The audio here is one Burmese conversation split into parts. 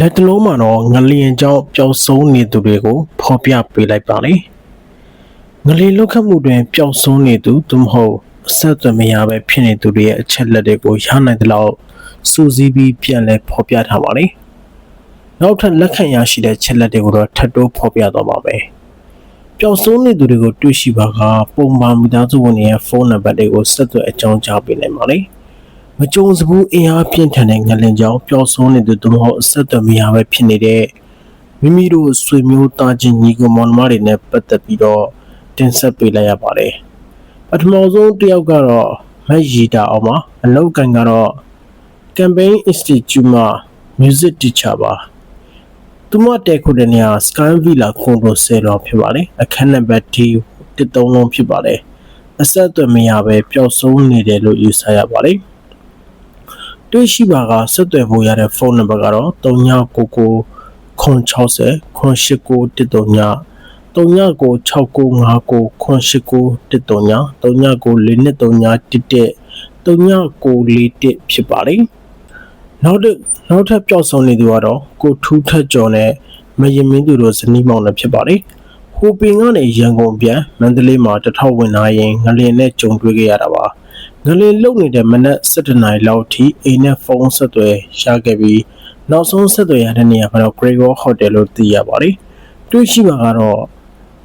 လက်တလုံးမှာတော့ငလျင်ကြောင့်ပျောက်ဆုံးနေသူတွေကိုဖော်ပြပေးလိုက်ပါလေငလျင်လုတ်ခတ်မှုတွင်ပျောက်ဆုံးနေသူသို့မဟုတ်အဆက်အသွယ်မရပဲဖြစ်နေသူတွေရဲ့အချက်လက်တွေကိုရနိုင်တဲ့လောက်စူးစီးပြီးပြန်လည်ဖော်ပြထားပါလေနောက်ထပ်လက်ခံရရှိတဲ့ချက်လက်တွေကိုတော့ထပ်တိုးဖော်ပြတော့ပါမယ်ပျောက်ဆုံးနေသူတွေကိုတွေ့ရှိပါကပုံမှန်မိသားစုဝင်တွေရဲ့ဖုန်းနံပါတ်တွေကိုဆက်သွယ်အကြောင်းကြားပေးနိုင်ပါလေ မကြုံစဘူးအင်အားပြင်းထန်တဲ့ငလင်ကြောင့်ပျောက်ဆုံးနေသူတို့မဟုတ်အဆက်အသွယ်မရပဲဖြစ်နေတဲ့မိမိတို့ဆွေမျိုးသားချင်းညီကိုမောင်နှမတွေနဲ့ပတ်သက်ပြီးတော့တင်ဆက်ပေးလိုက်ရပါတယ်ပထမဆုံးတစ်ယောက်ကတော့မက်ရီတာအောင်ပါအလောက်ကန်ကတော့ Campaign Institute မှာ Music Teacher ပါသူမတဲခုတဲ့နေရာ Sky Villa ခွန်တိုဆယ်တော်ဖြစ်ပါတယ်အခန်းနံပါတ်3တစ်သုံးလုံးဖြစ်ပါတယ်အဆက်အသွယ်မရပဲပျောက်ဆုံးနေတယ်လို့ယူဆရပါတယ် တွေ့ရှိပါကဆက်သွယ်ဖို့ရတဲ့ဖုန်းနံပါတ်ကတော့3999 060 089 399695 399639943939413941ဖြစ်ပါတယ်နောက်တစ်နောက်ထပ်ပျောက်ဆုံးနေသူကတော့ကိုထူးထက်ကျော်နဲ့မရင်မင်းသူတို့ဇနီးမောင်နှံဖြစ်ပါတယ်ဟိုပင်ကနေရန်ကုန်ပြန်မန္တလေးမှာတထောက်ဝင်လာရင်ငလင်နဲ့ကြုံတွေ့ခဲ့ရတာပါ ငလင်လုံနေတဲ့မနက်7:00နာရီလောက်ထိအိမ်နဲ့ဖုန်းဆက်သွယ်ရခဲ့ပြီးနောက်ဆုံးဆက်သွယ်ရတဲ့နေရာကတော့ Gregor Hotel လို့သိရပါတယ်တွေ့ရှိမှာကတော့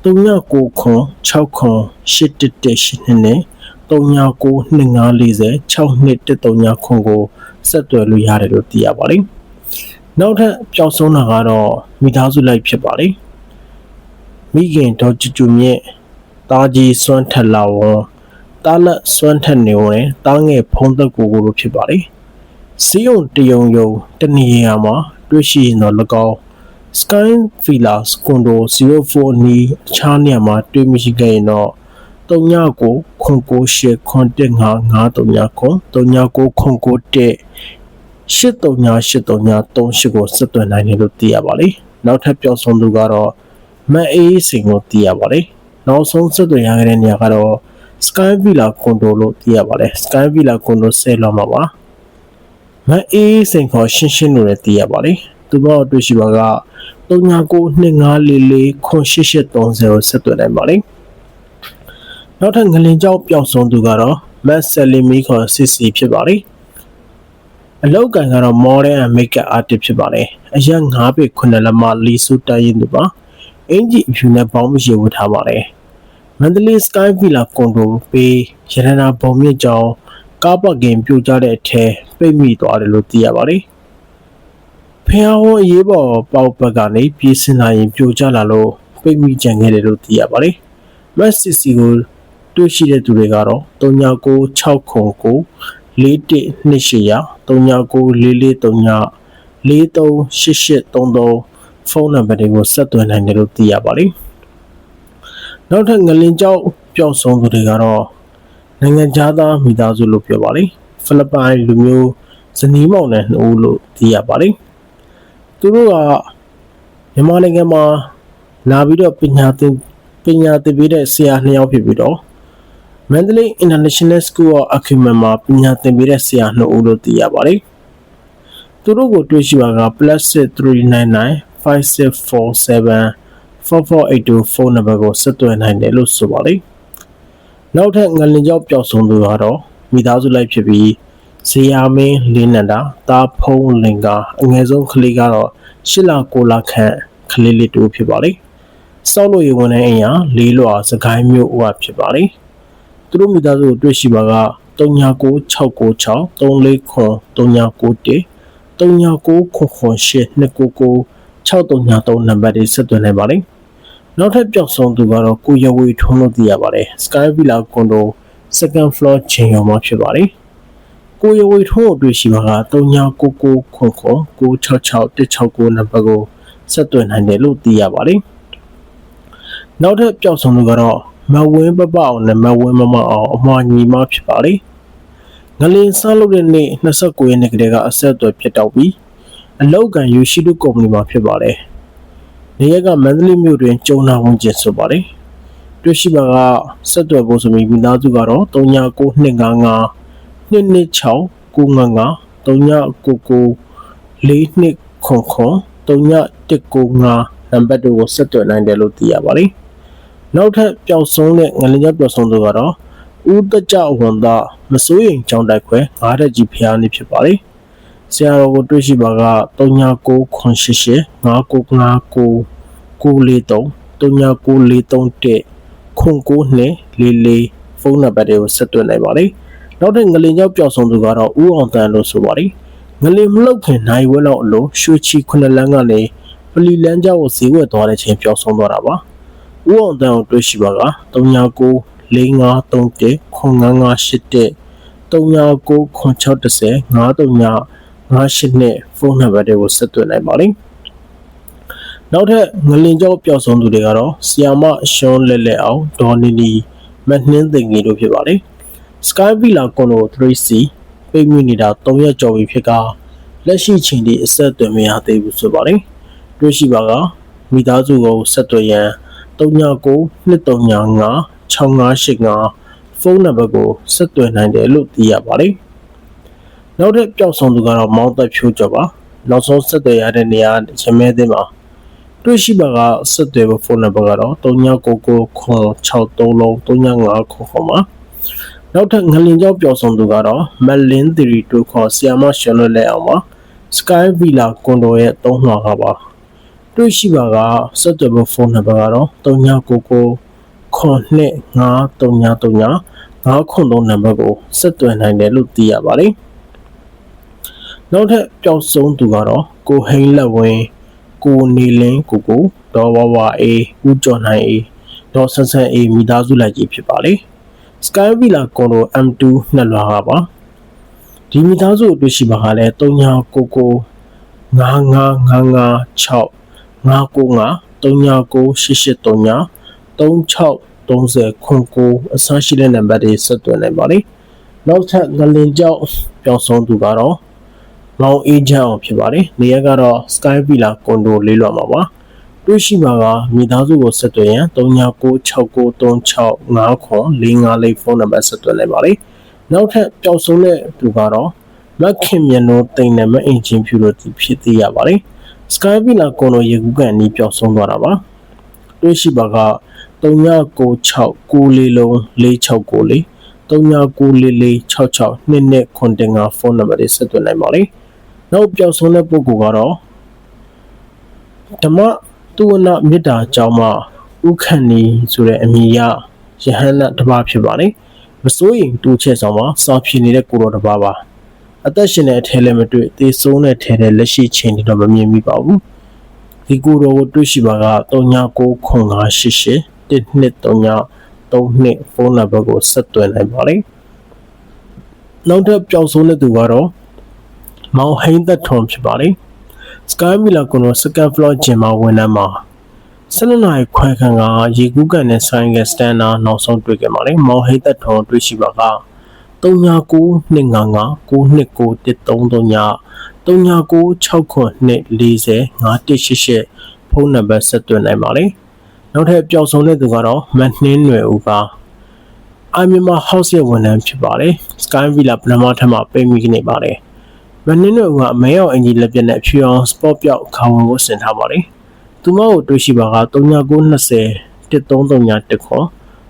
39ခွန်6ခွန်811နဲ့399240 6213ခွန်ကိုဆက်သွယ်လို့ရတယ်လို့သိရပါတယ်။နောက်ထပ်ပျောက်ဆုံးတာကတော့မိသားစုလိုက်ဖြစ်ပါတယ်။မိခင်ဒေါ်ကျူကျူမြင့်တာကြီးစွမ်းထက်လာဝန် တာလက်စွမ်းထက်နေဝန်တာငယ်ဖုံးသက်ကိုကိုလိုဖြစ်ပါတယ်။စီယုံတယုံယုံတနေရာမှာတွေ့ရှိရင်တော့၎င်း Sky Villas Condo 04နီးအခြားနေရာမှာတွေ့မရှိခဲ့ရင်တော့39ခွန်98ခွန်15539ခွန်39ခွန်91 838338ကိုဆက်သွယ်နိုင်တယ်လို့သိရပါလိမ့်နောက်ထပ်ပြောဆုံးသူကတော့မတ်အေးစင်ကိုသိရပါလိမ့်နောက်ဆုံးဆက်သွယ်ရခဲ့တဲ့နေရာကတော့ Sky Villa Condo လို့သိရပါတယ် Sky Villa Condo ဆယ်လောမှာပါမတ်အေးစင်ခေါ်ရှင်းရှင်းလို့လည်းသိရပါလိမ့်သူတို့တွေ့ရှိပါက399544ခွန်8830ကိုဆက်သွယ်နိုင်ပါလိမ့်နောက်ထပ်ငလင်ကြောက်ပျောက်ဆုံးသူကတော့မတ်ဆယ်လီမီခေါ်စစ်စီဖြစ်ပါလိမ့်အလောက်ကန်ကတော့ modern and makeup artist ဖြစ်ပါတယ်အရက်9ပေ9လက်မလီဆူတိုင်းရင်သူပါအင်ဂျီအဖြူနဲ့ပေါင်းမရှိဝတ်ထားပါတယ် မန္တလေး Sky Villa ကွန်ဒိုပေးရတနာဘုံမြင့်ကျောင်းကားပတ်ကင်ပြိုကျတဲ့အထဲပိတ်မိသွားတယ်လို့သိရပါတယ်ဖះဟောအရေးပေါ်ပေါက်ပတ်ကနေပြေးစင်လာရင်ပြိုကျလာလို့ပိတ်မိကြံခဲ့တယ်လို့သိရပါတယ်မက်ဆီစီကိုတွေ့ရှိတဲ့သူတွေကတော့399609 4128 399443433833ဖုန်းနံပါတ်တွေကိုဆက်သွယ်နိုင်တယ်လို့သိရပါတယ်။ နောက်ထပ်ငလင်ကြောက်ပျောက်ဆုံးသူတွေကတော့နိုင်ငံသားမိသားစုလို့ပြောပါလိမ့်။ဖိလစ်ပိုင်လူမျိုးဇနီးမောင်နဲ့နှုတ်လို့သိရပါလိမ့်။သူတို့ကမြန်မာနိုင်ငံမှာလာပြီးတော့ပညာသင်ပညာသင်ပေးတဲ့ဆရာနှစ်ယောက်ဖြစ်ပြီးတော့ Mandalay International School of Acumen မှာပညာသင်ပေးတဲ့ဆရာနှစ်ဦးလို့သိရပါတယ်။သူတို့ကိုတွေ့ရှိပါက +399 5647 4482ဖုန်းနံပါတ်ကိုဆက်သွယ်နိုင်တယ်လို့ဆိုပါတယ်။နောက်ထပ်ငလင်ကြောက်ပျောက်ဆုံးသူကတော့မိသားစုလိုက်ဖြစ်ပြီးဇေယျမင်းလင်းနန္ဒာတာဖုံးလင်ကအငယ်ဆုံးကလေးကတော့၈လ9လခန့်ကလေးလေးတူဖြစ်ပါတယ်။စောက်လို့ရဝင်တဲ့အိမ်ဟာလေးလွာစကိုင်းမြို့ဝဖြစ်ပါတယ်။သူတို့မိသားစုကိုတွေ့ရှိပါက399696 349 3991 3998 299 6393နံပါတ်တွေဆက်သွယ်နိုင်ပါတယ်။နောက်ထပ်ပျောက်ဆုံးသူကတော့ကိုရဝေထွန်းလို့သိရပါတယ်။ Sky Villa Condo second floor ချိန်ရောမှာဖြစ်ပါတယ်။ကိုရဝေထွန်းကိုတွေ့ရှိပါက3999ခွန်ခွန်966 169နံပါတ်ကိုဆက်သွယ်နိုင်တယ်လို့သိရပါတယ်။နောက်ထပ်ပျောက်ဆုံးသူကတော့မဝင်းပပအောင်နဲ့မဝင်းမမအောင်အမွာညီမဖြစ်ပါလေငလင်းစားလုပ်တဲ့နေ့29ရက်နေ့ကတည်းကအဆက်အသွယ်ဖြစ်တော့ပြီး အလောက်ကန်ယူရှိတုကုမ္ပဏီမှာဖြစ်ပါတယ်နေရက်ကမန္တလေးမြို့တွင်ကျုံနာဝင်ကျင်ဆိုပါတယ်တွေ့ရှိပါကဆက်သွယ်ဖို့ဆိုပြီးမိသားစုကတော့399255 226 955 3999 42ခွန်ခွန်3195နံပါတ်တို့ကိုဆက်သွယ်နိုင်တယ်လို့သိရပါတယ်။နောက်ထပ်ပျောက်ဆုံးတဲ့ငလင်ကြောက်ပျောက်ဆုံးသူကတော့ဦးတကြဝန်သားမစိုးရင်ကြောင်းတိုက်ခွဲငါးတက်ကြီးဖျားနေဖြစ်ပါတယ်။ ဆရာတော်ကိုတွေ့ရှိပါက39ခွန်88 5959 943 399431ခွန်9နဲ့44ဖုန်းနံပါတ်တွေကိုဆက်သွယ်နိုင်ပါတယ်။နောက်ထပ်ငလင်ကြောက်ပျောက်ဆုံးသူကတော့ဦးအောင်တန်လို့ဆိုပါတယ်။ငလင်မလုတ်ခင်နိုင်ဝဲလောက်အလိုရွှေချီခုနှစ်လန်းကနေပလီလန်းကျောက်ကိုဈေးဝယ်သွားတဲ့ချိန်ပျောက်ဆုံးသွားတာပါ။ဦးအောင်တန်ကိုတွေ့ရှိပါက39 4531 95581 39 9610 53 58နဲ့ဖုန်းနံပါတ်တွေကိုဆက်သွယ်နိုင်ပါလိမ့်။နောက်ထပ်ငလင်ကျောက်ပျောက်ဆုံးသူတွေကတော့ဆီယာမရှွန်လက်လက်အောင်ဒေါ်နီနီမနှင်းသိငယ်တို့ဖြစ်ပါလိမ့်။ Sky Villa Condo 3C ပိတ်မိနေတာ3ရက်ကျော်ပြီဖြစ်ကလက်ရှိချိန်ထိအဆက်အသွယ်မရသေးဘူးဆိုပါလိမ့်။တွေ့ရှိပါကမိသားစုကိုဆက်သွယ်ရန်39 235 6585ဖုန်းနံပါတ်ကိုဆက်သွယ်နိုင်တယ်လို့သိရပါတယ်။ နောက်ထပ်ပျောက်ဆုံးသူကတော့မောင်းသက်ဖြိုးကျော်ပါ။နောက်ဆုံးဆက်သွယ်ရတဲ့နေရာရမဲသိမ်းပါတွေ့ရှိပါကဆက်သွယ်ဖို့ဖုန်းနံပါတ်ကတော့3999ခွန်63လုံး395ခွန်ခွန်ပါ။နောက်ထပ်ငလင်ကျော်ပျောက်ဆုံးသူကတော့မလင်းသီရီတို့ခေါ်ဆီယာမရှင်လွတ်လက်အောင်ပါ။ Sky Villa ကွန်ဒိုရဲ့သုံးလွှာကပါတွေ့ရှိပါကဆက်သွယ်ဖို့ဖုန်းနံပါတ်ကတော့3999ခွန်နှစ်9333 9ခွန်သုံးနံပါတ်ကိုဆက်သွယ်နိုင်တယ်လို့သိရပါတယ်။ နောက်ထပ်ပျောက်ဆုံးသူကတော့ကိုဟိန်းလက်ဝင်းကိုနေလင်းကိုကိုဒေါ်ဝဝအေးဦးကျော်နိုင်အေးဒေါ်ဆန်းဆန်းအေးမိသားစုလိုက်ကြီးဖြစ်ပါလေ။ Sky Villa ကွန်ဒို M2 နှစ်လွှာကပါဒီမိသားစုတွေ့ရှိပါကလည်း3999 9955 6 995 399883 36 30ခွန်ကိုအစရှိတဲ့နံပါတ်တွေဆက်သွယ်နိုင်ပါလိမ့်နောက်ထပ်ငလင်ကြောက်ပြောင်းဆုံးသူကတော့ မောင်အေးချမ်းအောင်ဖြစ်ပါတယ်နေရာကတော့ Sky Villa ကွန်ဒိုလေးလွှာမှာပါတွေ့ရှိပါကမိသားစုကိုဆက်သွယ်ရန်399636ခွန်45လေးဖုန်းနံပါတ်ဆက်သွယ်နိုင်ပါလိမ့်နောက်ထပ်ပျောက်ဆုံးတဲ့သူကတော့မခင်မြန်တို့တိမ်နဲ့မအင်ဂျင်ဖြူတို့ဖြစ်သေးရပါလိမ့် Sky Villa ကွန်ဒိုရေကူးကန်နီးပျောက်ဆုံးသွားတာပါတွေ့ရှိပါက3996 94လုံး469လေး39944466နှစ်နှစ်ခွန်တင်ကဖုန်းနံပါတ်တွေဆက်သွင်းနိုင်ပါလိမ့် နောက်ပျောက်ဆုံးတဲ့ပုဂ္ဂိုလ်ကတော့ဓမ္မသူဝနမေတ္တာကျောင်းမှာဥခန့်နီဆိုတဲ့အမည်ရယဟန်နတစ်ပါးဖြစ်ပါလိမ့်မစိုးရင်တူချက်ဆောင်မှာစာဖြေနေတဲ့ကိုတော်တစ်ပါးပါအသက်ရှင်တဲ့အထဲလည်းမတွေ့သေဆုံးတဲ့ထဲလည်းလက်ရှိချိန်တွေတော့မမြင်မိပါဘူးဒီကိုတော်ကိုတွေ့ရှိပါက39ခွန်588 1239 32ဖုန်းနံပါတ်ကိုဆက်သွယ်နိုင်ပါလိမ့်နောက်ထပ်ပျောက်ဆုံးတဲ့သူကတော့ မောင်ဟိန်းသက်ထွန်ဖြစ်ပါလိမ့် Sky Miller ကနို second floor ဂျင်မှာဝန်ထမ်းမှာ12နာရီခွဲခန့်ကရေကူးကန်နဲ့ဆိုင်ကစတန်နာနောက်ဆုံးတွေ့ခဲ့ပါလိမ့်မောင်ဟိန်းသက်ထွန်တွေ့ရှိပါက399255 9291339 399640 5188ဖုန်းနံပါတ်ဆက်သွင်းနိုင်ပါလိမ့်နောက်ထပ်ပျောက်ဆုံးတဲ့သူကတော့မနှင်းနွယ်ဦးပါအာမြန်မာ house ရဲ့ဝန်ထမ်းဖြစ်ပါတယ် Sky Villa ပထမထပ်မှာပိတ်မိနေပါတယ် မနှင်းနွယ်ဦးကအမဲအောင်အင်ကြီးလက်ပြနဲ့ဖြူအောင် sport ပြောက်ခေါင်းဝင်ကိုဆင်ထားပါတယ်သူမကိုတွေ့ရှိပါက3920 1339ခွန်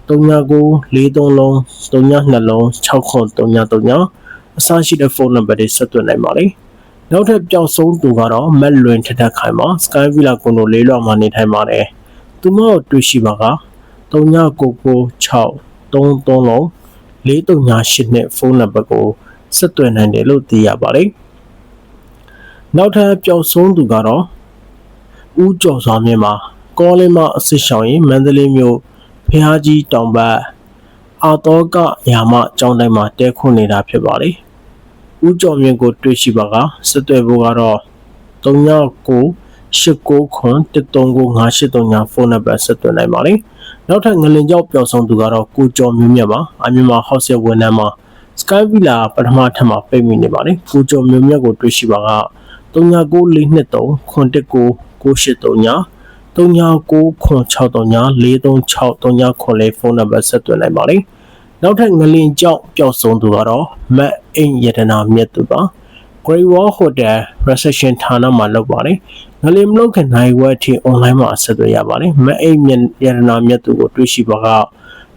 3943လုံး39လုံး6ခွန်3939အစရှိတဲ့ဖုန်းနံပါတ်တွေဆက်သွင်းနိုင်ပါတယ်နောက်ထပ်ပျောက်ဆုံးသူကတော့မက်လွင်ထထခိုင်မှာ Sky Villa ကွန်ဒိုလေးလွှာမှာနေထိုင်ပါတယ်သူမကိုတွေ့ရှိပါက3996 33လုံး4358နဲ့ဖုန်းနံပါတ်ကို ဆက်သွယ်နိုင်တယ်လို့သိရပါတယ်။နောက်ထပ်ပျောက်ဆုံးသူကတော့ဦးကျော်စွာမြင့်မှာကောလင်းမအစစ်ဆောင်ရင်မန္တလေးမြို့ဖះကြီးတောင်ဘက်အာတောကရာမကျောင်းတိုင်းမှာတဲခွန်းနေတာဖြစ်ပါတယ်။ဦးကျော်မြင့်ကိုတွေ့ရှိပါကဆက်သွယ်ဖို့ကတော့39 89ခွန်139583ဖုန်းနံပါတ်ဆက်သွင်းနိုင်ပါလိမ့်နောက်ထပ်ငလင်ကြောက်ပျောက်ဆုံးသူကတော့ကိုကျော်မျိုးမြတ်ပါအမြန်မာ house ရဲ့ဝန်ထမ်းမှာ Sky Villa ပထမထပ်မှာပိတ်မိနေပါလိမ့်ကိုကျော်မျိုးမြတ်ကိုတွေ့ရှိပါက399423ခွန်19983 39ခွန်639 436 39ခွန်လေးဖုန်းနံပါတ်ဆက်သွင်းနိုင်ပါလိမ့်နောက်ထပ်ငလင်ကြောက်ပျောက်ဆုံးသူကတော့မတ်အိမ်ယတနာမြတ်သူပါ Great Wall Hotel Reception ဌာနမှာလုပ်ပါတယ်ငလင်မလုပ်ခင်နိုင်ဝက်အထိ online မှာအဆက်အသွယ်ရပါတယ်မအိမ်မြရတနာမြတ်သူကိုတွေ့ရှိပါက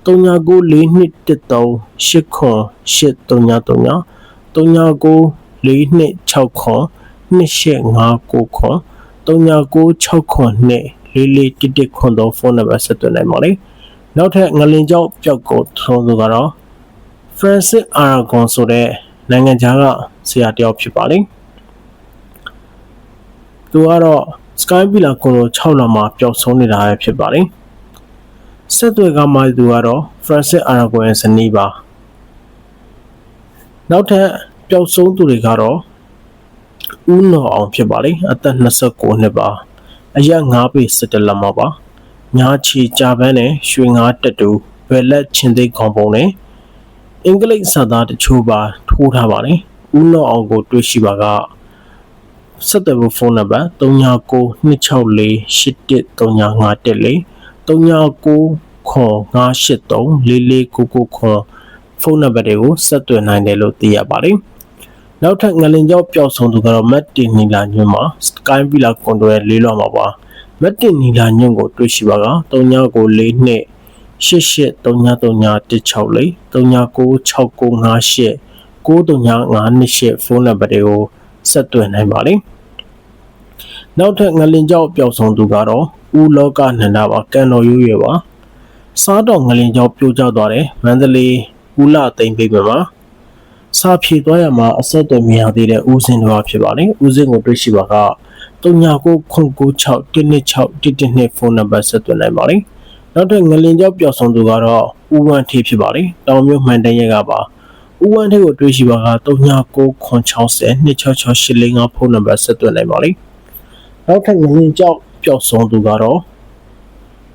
399428383939 3994262959 399692လေးလေးတစ်တစ်ခွန်သောဖုန်းနံပါတ်ဆက်သွင်းနိုင်ပါလေနောက်ထပ်ငလင်ကြောက်ပျောက်ကိုထုံးသူကတော့ Francis Aragon ဆိုတဲ့နိုင်ငံခြားကဆရာတယောက်ဖြစ်ပါလေသူကတော့ Sky Villa ကိုလို6လမှာပျောက်ဆုံးနေတာပဲဖြစ်ပါလေ ဆက်သွယ်ကမှသူကတော့ Francis Aragon ရဲ့ဇနီးပါနောက်ထပ်ပျောက်ဆုံးသူတွေကတော့ဦးနော်အောင်ဖြစ်ပါလေအသက်29နှစ်ပါအရက်9ပေ17လက်မပါညာချီကြာပန်းနဲ့ရွှေငါးတက်တူဘယ်လက်ချင်းသိခေါင်ပုံနဲ့အင်္ဂလိပ်စာသားတချို့ပါထိုးထားပါလေဦးနော်အောင်ကိုတွေ့ရှိပါကဆက်သွယ်ဖို့ဖုန်းနံပါတ် 399264813514 3995834499ဖုန်းနံပါတ်တွေကိုဆက်သွယ်နိုင်တယ်လို့သိရပါတယ်။နောက်ထပ်ငလင်ကြောက်ပျောက်ဆုံးသူကတော့မတ်တင်နီလာညွန့်မှာစကိုင်းဗီလာကွန်ဒိုရဲ့လေးလွှာမှာပါမတ်တင်နီလာညွန့်ကိုတွေ့ရှိပါက3994နှစ်88393916 399695893528ဖုန်းနံပါတ်တွေကိုဆက်သွယ်နိုင်ပါလိမ့်နောက်ထပ်ငလင်ကြောက်ပျောက်ဆုံးသူကတော့ ဦးလောကနန္ဒပါကန်တော်ရိုးရွယ်ပါစားတော်ငလင်ကြောက်ပြိုကျသွားတယ်မန္တလေးဦးလာသိမ့်ပိတ်မှာစာဖြေသွားရမှာအဆက်အသွယ်မရသေးတဲ့ဦးစင်တော်ဖြစ်ပါတယ်။ဦးစင်ကိုတွေ့ရှိပါက39961612ဖုန်းနံပါတ်ဆက်သွင်းနိုင်ပါတယ်။နောက်ထပ်ငလင်ကြောက်ပျောက်ဆုံးသူကတော့ဦးဝမ်းထေးဖြစ်ပါတယ်။တောင်မြို့မှန်တရက်ကပါဦးဝမ်းထေးကိုတွေ့ရှိပါက399660266845ဖုန်းနံပါတ်ဆက်သွင်းနိုင်ပါတယ်။နောက်ထပ်ငလင်ကြောက် ပျောက်ဆုံးသူကတော့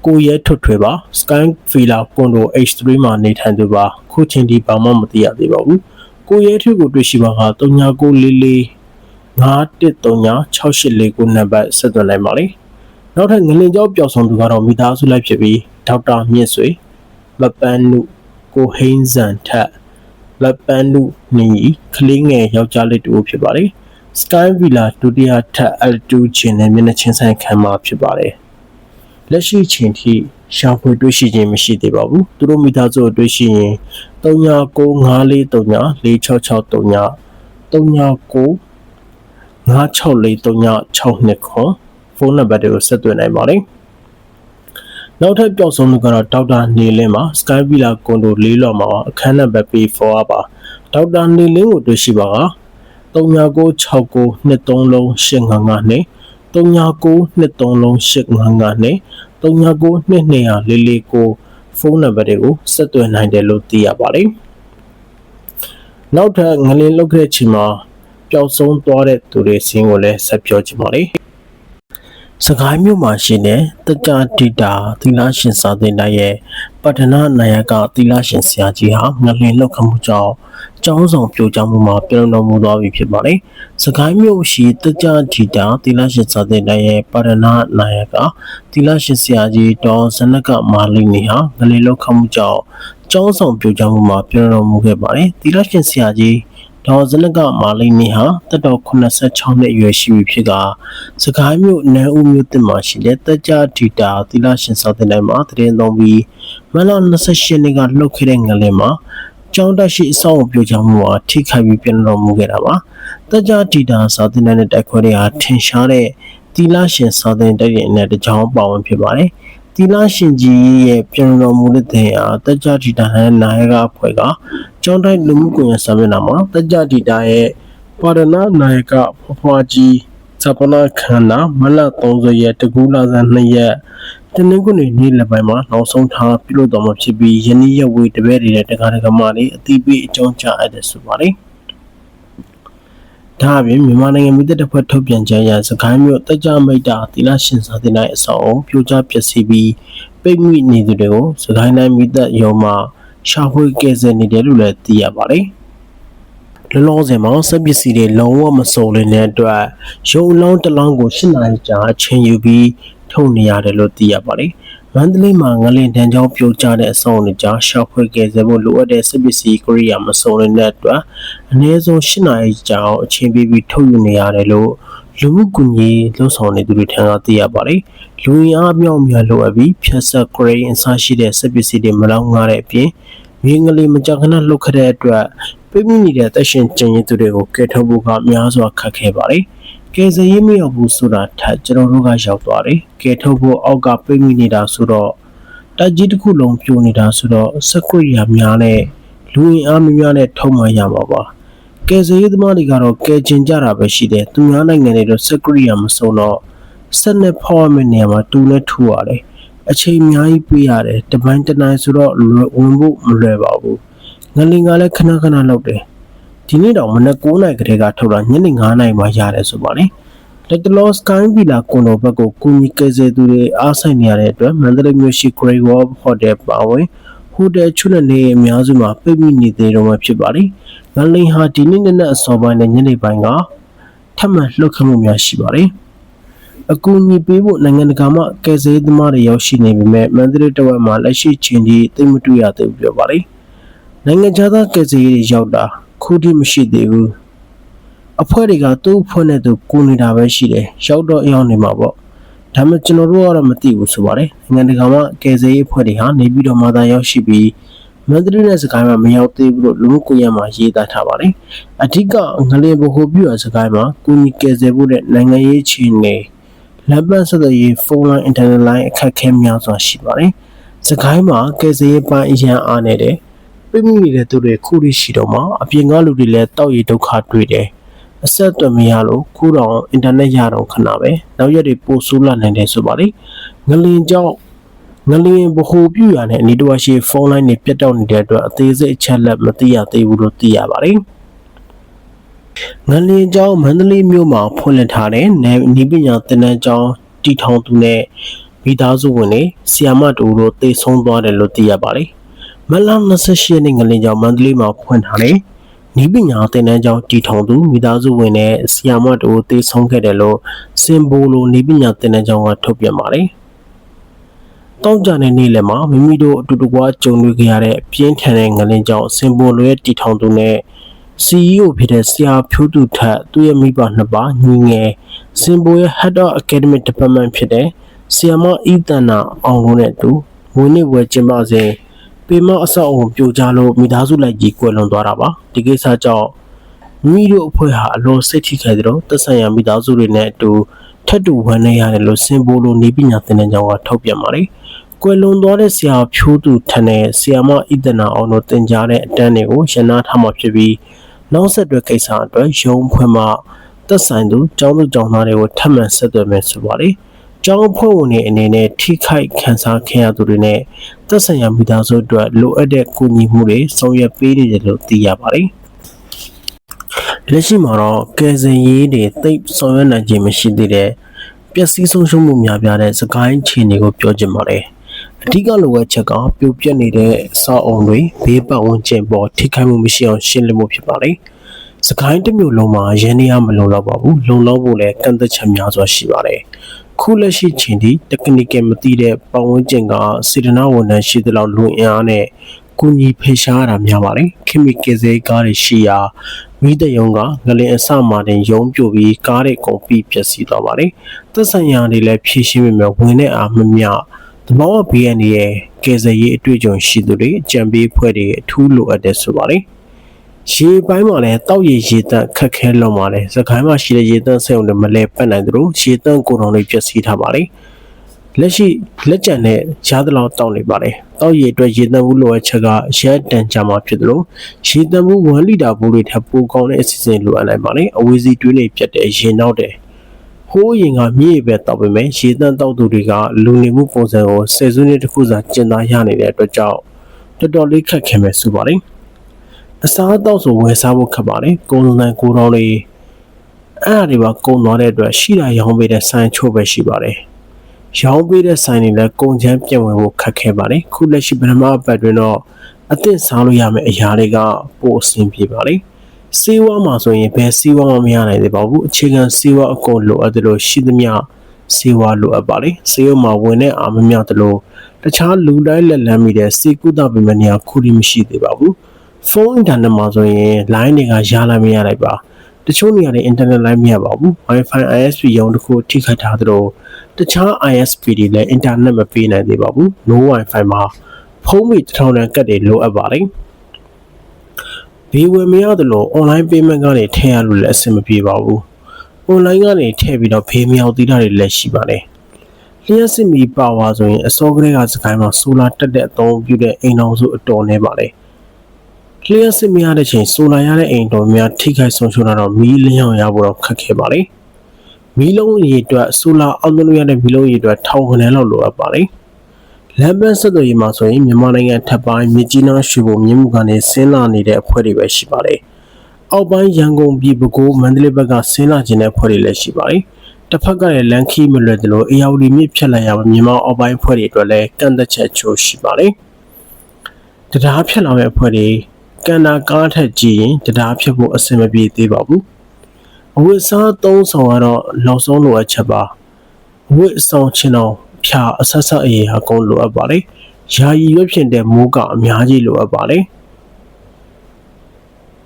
ကိုရဲထွတ်ထွေပါ Sky Villa Condo H3 မှာနေထိုင်သူပါခုချိန်ဒီဘာမှမသိရသေးပါဘူး။ကိုရဲထွေကိုတွေ့ရှိပါက3944 51396849နံပါတ်ဆက်သွင်းနိုင်ပါလေနောက်ထပ်ငလင်ကြောပျောက်ဆုံးသူကတော့မိသားစုလိုက်ဖြစ်ပြီးဒေါက်တာမြင့်ဆွေမပန်းနုကိုဟိန်းဇန်ထက်မပန်းနုနီကလေးငယ်ယောက်ျားလေးတူဖြစ်ပါတယ် Sky Villa ဒုတိယထပ် L2 ချင်းနဲ့မျက်နှာချင်းဆိုင်ခံမှာဖြစ်ပါတယ်လက်ရှိချိန်ထိရှာဖွေတွေ့ရှိခြင်းမရှိသေးပါဘူးသူတို့မိသားစုတွေ့ရှိရင်3995434663 3996434629ခွန်ဖုန်းနံပါတ်တွေကိုဆက်သွင်းနိုင်ပါတယ်နောက်ထပ်ပျောက်ဆုံးမှုကတော့ဒေါက်တာနေလင်းပါ Sky Villa ကွန်ဒိုလေးလော်မှာအခန်းနံပါတ် P4 ပါဒေါက်တာနေလင်းကိုတွေ့ရှိပါက 396923လုံး855နဲ့399223လုံး855နဲ့39920044ကိုဖုန်းနံပါတ်တွေကိုဆက်သွယ်နိုင်တယ်လို့သိရပါတယ်။နောက်ထပ်ငလင်းလုတ်ခဲ့ချိန်မှာပျောက်ဆုံးသွားတဲ့သူတွေစင်းကိုလည်းဆက်ပြောချင်ပါတယ်။ စကိုင်းမြို့မှာရှိတဲ့တကြဒီတာသီလရှင်စာသင်တိုင်းရဲ့ပတ္ထနာနာယကသီလရှင်ဆရာကြီးဟာငလင်းလုတ်ခမှုကြောင့်ကျောင်းဆောင်ပြိုကျမှုမှာပြုံးတော်မူသွားပြီဖြစ်ပါတယ်။စကိုင်းမြို့ရှိတကြဒီတာသီလရှင်စာသင်တိုင်းရဲ့ပတ္ထနာနာယကသီလရှင်ဆရာကြီးဒေါ်ဇနကမာလီနီဟာငလင်းလုတ်ခမှုကြောင့်ကျောင်းဆောင်ပြိုကျမှုမှာပြုံးတော်မူခဲ့ပါတယ်။သီလရှင်ဆရာကြီး ဒေါ်ဇနကမာလိနီဟာတက်တော်86နှစ်အရွယ်ရှိပြီဖြစ်ကစကိုင်းမြို့နန်းဦးမြို့တင်မှာရှိတဲ့တက်ကြဒီတာသီလရှင်စာသင်တိုင်းမှာတရင်သုံးပြီးမလ28နှစ်ကလှုပ်ခဲ့တဲ့ငလင်မှာကျောင်းတက်ရှိအဆောက်အုံပြိုကျမှုဟာထိခိုက်ပြီးပြန်တော်မူခဲ့တာပါတက်ကြဒီတာစာသင်တိုင်းနဲ့တိုက်ခွဲတွေဟာထင်ရှားတဲ့သီလရှင်စာသင်တိုက်ရဲ့အနေနဲ့တကြောင်ပါဝင်ဖြစ်ပါတယ်သီလရှင်ကြီးရဲ့ပြန်တော်မူတဲ့တဲ့အားတက်ကြဒီတာနဲ့နာယကအဖွဲ့က ကျောင်းတိုင်းလူမှုကွန်ရက်စာမျက်နှာမှာတက်ကြဒီတာရဲ့ပါရဏနာယကဖွားဖွားကြီးဇပနာခန္ဓာမလ30ရက်တကူလာဇန်2ရက်တနင်္ဂနွေနေ့လက်ပိုင်းမှာနောက်ဆုံးထားပြုလုပ်တော်မှာဖြစ်ပြီးယနေ့ရက်ဝေးတပည့်တွေနဲ့တက္ကရာကမလေးအတိပေးအကြောင်းကြားအပ်တယ်ဆိုပါတယ်ဒါအပြင်မြန်မာနိုင်ငံမိသက်တစ်ဖွဲ့ထုတ်ပြန်ကြရစကိုင်းမြို့တက်ကြမိတ်တာတိလရှင်စာတင်တိုင်းအစောအုံပြိုကျပျက်စီးပြီးပိတ်မိနေသူတွေကိုစကိုင်းတိုင်းမိသက်ရုံမှာ ရှာဖွေကယ်ဆယ်နေတယ်လို့လည်းသိရပါတယ်။လောလောဆယ်မှာစက်ပစ္စည်းတွေလုံးဝမစုံလင်တဲ့အတွက်ရုံလောင်းတစ်လောင်းကို၈နာရီကြာအချိန်ယူပြီးထုတ်နေရတယ်လို့သိရပါတယ်။မန္တလေးမှာငလင်တန်းကြောင်းပြိုကျတဲ့အဆောက်အဦတွေကြားရှောက်ဖွေကဲစေဖို့လိုအပ်တဲ့စစ်ပစ္စည်းကိရိယာမစုံတဲ့အတွက်အနည်းဆုံး၈နာရီကြာအောင်အချိန်ပေးပြီးထုတ်ယူနေရတယ်လို့ လူမှုကွန်ရက်လှုပ်ဆောင်နေသူတွေထံကသိရပါတယ်။လူရင်းအားမြောက်များလိုအပ်ပြီးဖြတ်ဆက်ဂရိအစားရှိတဲ့စစ်ပစ္စည်းတွေမလောက်ငားတဲ့အပြင်မြေငလီမကြခဏလှုပ်ခတဲ့အတွက်ပြင်းပြနေတဲ့တက်ရှင်ကျင်ရည်သူတွေကိုကဲထုတ်ဖို့ကများစွာခက်ခဲပါတယ်။ကဲစရေးမရောက်ဘူးဆိုတာထက်ကျွန်တော်တို့ကရောက်သွားတယ်။ကဲထုတ်ဖို့အောက်ကပြင်းပြနေတာဆိုတော့တက်ကြီးတစ်ခုလုံးပြိုနေတာဆိုတော့စက်ကွရိယာများနဲ့လူရင်အားများများနဲ့ထုံမှရမှာပါ။ ကဲစရေးသမားတွေကတော့ကဲကျင်ကြတာပဲရှိတယ်။သူများနိုင်ငံတွေတော့စက်ကွရိယာမစုံတော့စက်နဲ့ဖောက်ရမယ့်နေရာမှာတူနဲ့ထူရတယ်။အချိန်အများကြီးပေးရတယ်။တပိုင်းတနိုင်ဆိုတော့လွယ်ဝင်ဖို့မလွယ်ပါဘူး။ငလင်ကလည်းခဏခဏလောက်တယ်။ဒီနေ့တော့မနက်9:00နာရီကတည်းကထုတ်တာညနေ9:00နာရီမှရတယ်ဆိုပါလေ။လက်တလောစကိုင်းဗီလာကွန်ဒိုဘက်ကိုကူညီကယ်ဆယ်သူတွေအားဆိုင်နေရတဲ့အတွက်မန္တလေးမြို့ရှိ Great Wall Hotel ပါဝင်ဟိုတယ်ချွတ်တဲ့နေအများစုမှာပိတ်မိနေသေးတော့မှဖြစ်ပါလိ မ့်။ငလင်ဟာဒီနေ့နက်နက်အစောပိုင်းနဲ့ညနေပိုင်းကထပ်မံလှုပ်ခတ်မှုများရှိပါတယ်။အကူအညီပေးဖို့နိုင်ငံတကာမှကယ်ဆယ်ရေးသမားတွေရောက်ရှိနေပေမဲ့မန္တလေးတဝက်မှာလက်ရှိချိန်ထိသိပ်မတွေ့ရသေးဘူးပြောပါလိမ့်။နိုင်ငံခြားသားကယ်ဆယ်ရေးတွေရောက်တာခုထိမရှိသေးဘူး။အဖွဲ့တွေကသူ့အဖွဲ့နဲ့သူကူနေတာပဲရှိတယ်။ရောက်တော့ရောက်နေမှာပေါ့။ဒါပေမဲ့ကျွန်တော်တို့ကတော့မသိဘူးဆိုပါတယ်။နိုင်ငံတကာမှကယ်ဆယ်ရေးအဖွဲ့တွေဟာနေပြီးတော့မှသာရောက်ရှိပြီး မန္တလေးနဲ့စကိုင်းမှာမရောက်သေးဘူးလို့လူမှုကွန်ရက်မှာရေးသားထားပါတယ်။အထက်ကငလင်ဘဟုပြုရာစကိုင်းမှာကူညီကယ်ဆယ်ဖို့တဲ့နိုင်ငံရေးခြေနေလမ်းပန်းဆက်သွယ်ရေးဖုန်းလိုင်းအင်တာနက်လိုင်းအခက်အခဲများစွာရှိပါတယ်။စကိုင်းမှာကယ်ဆယ်ရေးပိုင်းအရန်အားနေတယ်။ပြိမိနေတဲ့သူတွေခုထိရှိတော့မှအပြင်ကလူတွေလည်းတောက်ရည်ဒုက္ခတွေ့တယ်။အဆက်အသွယ်မရလို့ခုတော့အင်တာနက်ရတော့ခဏပဲနောက်ရက်တွေပို့ဆိုးလာနိုင်တယ်ဆိုပါလေ။ငလင်ကြောင့် ငလျင်ဗဟိုပြုရတဲ့အနီးတစ်ဝက်ရှိဖုန်းလိုင်းတွေပြတ်တောက်နေတဲ့အတွက်အသေးစိတ်အချက်လက်မသိရသေးဘူးလို့သိရပါတယ်။ငလျင်ကျောင်းမန္တလေးမြို့မှာဖွင့်လှစ်ထားတဲ့နီးပညာသင်တန်းကျောင်းတီထောင်သူနဲ့မိသားစုဝင်တွေဆီယာမတူတို့တိတ်ဆုံးသွားတယ်လို့သိရပါတယ်။မလ28ရက်နေ့ငလျင်ကျောင်းမန္တလေးမှာဖွင့်ထားတဲ့နီးပညာသင်တန်းကျောင်းတီထောင်သူမိသားစုဝင်နဲ့ဆီယာမတူတိတ်ဆုံးခဲ့တယ်လို့စင်ဘိုလိုနီးပညာသင်တန်းကျောင်းကထုတ်ပြန်ပါတယ်။ တောက်ကြတဲ့နေ့လယ်မှာမိမိတို့အတူတကွကြုံတွေ့ခဲ့ရတဲ့ပြင်းထန်တဲ့ငလင်ကြောင့်စင်ပေါ်လွဲတီထောင်သူနဲ့ CEO ဖြစ်တဲ့ဆရာဖြိုးသူထက်သူ့ရဲ့မိဘနှစ်ပါးညီငယ်စင်ပေါ်ရဲ့ Head of Academic Department ဖြစ်တဲ့ဆီယမအီတန်နာအောင်လို့နဲ့တူဝင်းနေဝယ်ကျင်းပစဉ်ပေမအဆောက်အုံပြိုကျလို့မိသားစုလိုက်ကြီးကွယ်လွန်သွားတာပါဒီကိစ္စကြောင့်မိတို့အဖွဲ့ဟာအလိုစိတ်ထိခိုက်ကြတော့သက်ဆိုင်ရာမိသားစုတွေနဲ့အတူထပ်တူဝမ်းနေရတယ်လို့စင်ပေါ်လိုနေပညာသင်တန်းကျောင်းကထုတ်ပြန်ပါတယ် ကွယ်လွန်သွားတဲ့ဆရာဖြိုးသူထန်တဲ့ဆရာမဣဒနာအောင်တို့တင်ကြားတဲ့အတန်းတွေကိုရနာထားမှာဖြစ်ပြီးနောက်ဆက်တွဲကိစ္စအတွက်ရုံးဖွဲ့မှသက်ဆိုင်သူကျောင်းသူကျောင်းသားတွေကိုထပ်မံဆက်သွယ်မယ်ဆိုပါတယ်။ကျောင်းဖွဲ့ဝင်တွေအနေနဲ့ထိခိုက်ခံစားခဲ့ရသူတွေနဲ့သက်ဆိုင်ရာမိသားစုအတွက်လိုအပ်တဲ့ကူညီမှုတွေဆောင်ရွက်ပေးနေတယ်လို့သိရပါတယ်။လက်ရှိမှာတော့ကယ်ဆယ်ရေးတွေသိပ်ဆောင်ရွက်နိုင်ခြင်းမရှိသေးတဲ့ပျက်စီးဆုံးရှုံးမှုများပြားတဲ့စကိုင်းခြေနေကိုပြောချင်ပါတယ်။ အဓိကလိုအပ်ချက်ကပြိုပြက်နေတဲ့စောက်အုံတွေဘေးပတ်ဝန်းကျင်ပေါ်ထိခိုက်မှုမရှိအောင်ရှင်းလင်းမှုဖြစ်ပါလေ။စကိုင်းတစ်မျိုးလုံးမှာရင်းနှီးရမလုံလောက်ပါဘူး။လုံလောက်ဖို့လည်းကန့်သက်ချက်များစွာရှိပါတယ်။ခုလက်ရှိချိန်ထိ technical မသိတဲ့ပတ်ဝန်းကျင်ကစေတနာဝန်ထမ်းရှိသလောက်လူအင်အားနဲ့ကူညီဖေရှားရတာများပါတယ်။ခင်မီကယ်ဆယ်ကားတွေရှိရာမိတဲ့ယုံကငလင်အစမှတင်ယုံပြိုပြီးကားတွေကုန်ပြီးပျက်စီးသွားပါတယ်။သက်ဆိုင်ရာတွေလည်းဖြည့်ရှင်းမိမယ်ဝင်တဲ့အားမမျှ သဘောဝ BN ရဲ့ကယ်ဆယ်ရေးအတွေ့အကြုံရှိသူတွေကြံပေးဖွဲ့တွေအထူးလိုအပ်တဲ့ဆိုပါလေရေပိုင်းမှာလည်းတောက်ရည်ရေတန့်ခက်ခဲလုံးပါလေစကိုင်းမှာရှိတဲ့ရေတန့်ဆက်ုံတွေမလဲပတ်နိုင်သလိုရေတန့်ကိုယ်တော်တွေပျက်စီးထားပါလေလက်ရှိလက်ကျန်တဲ့ရားသလောက်တောက်နေပါလေတောက်ရည်အတွက်ရေတန့်ဘူးလိုအပ်ချက်ကရဲတန်ကြမှာဖြစ်သလိုရေတန့်ဘူး1လီတာဘူးတွေထပ်ပိုကောင်းတဲ့အစီအစဉ်လိုအပ်နိုင်ပါလေအဝေးစီတွင်းတွေပြတ်တဲ့ရေနောက်တဲ့ ဟိုးရင်ကမြေပဲတောက်ပေမဲ့ရေတန့်တောက်သူတွေကလူနေမှုပုံစံကိုဆယ်စုနှစ်တစ်ခုစာကျင့်သားရနေတဲ့အတွက်ကြောင့်တော်တော်လေးခက်ခဲမယ်ဆိုပါတယ်။အစားအသောက်ဆိုဝယ်စားဖို့ခက်ပါတယ်။ကုန်စံကိုတော်လေးအဲ့အရာတွေပါကုန်သွားတဲ့အတွက်ရှိတာရောင်းပေးတဲ့ဆိုင်ချို့ပဲရှိပါတယ်။ရောင်းပေးတဲ့ဆိုင်တွေလည်းကုန်ချမ်းပြန့်ဝင်ဖို့ခက်ခဲပါတယ်။ခုလက်ရှိပထမအပတ်တွင်တော့အသင့်စားလို့ရမယ့်အရာတွေကပိုအဆင်ပြေပါလိမ့်။ စီးဝါးမှာဆိုရင်ဘယ်စီးဝါးမှမရနိုင်သေးပါဘူးအခြေခံစီးဝါးအကုန်လိုအပ်တယ်လို့ရှိသမျှစေဝါလိုအပ်ပါတယ်စေယုံမှာဝင်တဲ့အာမမြောက်တလို့တခြားလူတိုင်းလက်လန်းမိတဲ့စေကုသပေမဲ့နေရာခုရီမရှိသေးပါဘူးဖုန်းအင်တာနက်မှာဆိုရင် line တွေကရလာမရလိုက်ပါတချို့နေရာတွေ internet line မရပါဘူး Wi-Fi ISP ရုံတစ်ခုထိခိုက်ထားသလိုတခြား ISP တွေလည်း internet မပေးနိုင်သေးပါဘူး no Wi-Fi မှာဖုန်းမီတစ်ထောင်တန်ကတ်တွေလိုအပ်ပါတယ် ဘေးဝယ်မရသလို online payment ကနေထည့်ရလို့လည်းအဆင်မပြေပါဘူး online ကနေထည့်ပြီးတော့ဖေးမြောက်သီးတာတွေလည်းရှိပါတယ်လျှက်စစ်မီပါဝါဆိုရင်အစောကလေးကစကိုင်းမှာဆိုလာတက်တဲ့အသုံးပြုတဲ့အိမ်တော်စုအတော်နေပါတယ်လျှက်စစ်မရတဲ့ချိန်ဆိုလာရတဲ့အိမ်တော်များထိခိုက်ဆုံးရှုံးတော့မီးလျောင်ရဖို့တော့ခက်ခဲပါတယ်မီးလုံးရေအတွက်ဆိုလာအောင်လို့ရတဲ့မီးလုံးရေအတွက်ထောင်ခနဲလောက်လိုအပ်ပါတယ် လမ်းပန်းဆက်သွယ်ရေးမှာဆိုရင်မြန်မာနိုင်ငံထပ်ပိုင်းမြကြီးနားရွှေဘုံမြင်းမှုကနေဆင်းလာနေတဲ့အဖွဲ့တွေပဲရှိပါတယ်အောက်ပိုင်းရန်ကုန်ပြည်ပဲခူးမန္တလေးဘက်ကဆင်းလာခြင်းတဲ့ဖွဲ့တွေလည်းရှိပါတယ်။တစ်ဖက်ကလည်းလန်ခီမလွယ်သလိုအေယာဝတီမြစ်ဖြတ်လိုက်ရမှာမြန်မာအောက်ပိုင်းဖွဲ့တွေအတွက်လည်းကန့်သက်ချက်ချိုးရှိပါတယ်။တရားဖြတ်လာတဲ့ဖွဲ့တွေကန်နာကားထက်ကြည့်ရင်တရားဖြတ်ဖို့အဆင်မပြေသေးပါဘူး။အဝတ်စားသုံးဆောင်ကတော့လောက်ဆုံးလိုအပ်ချက်ပါ။အဝတ်ဆောင်ချင်အောင် ဖြာအဆက်ဆက်အရေးအကုန်လိုအပ်ပါတယ်။ယာယီရွက်ဖြစ်တဲ့မိုးကအများကြီးလိုအပ်ပါတယ်။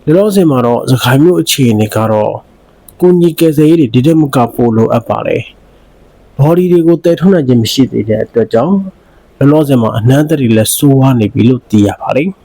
ဒီလိုစင်မှာတော့စကိုင်းမျိုးအခြေအနေကတော့ကိုကြီးကယ်ဆယ်ရေးတွေဒီတက်မကပို့လိုအပ်ပါတယ်။ body တွေကိုတည်ထုတ်နိုင်ခြင်းမရှိသေးတဲ့အတွက်ကြောင့်လောလောဆယ်မှာအနှမ်းသက်တွေလည်းစိုးဝါးနေပြီလို့သိရပါတယ်။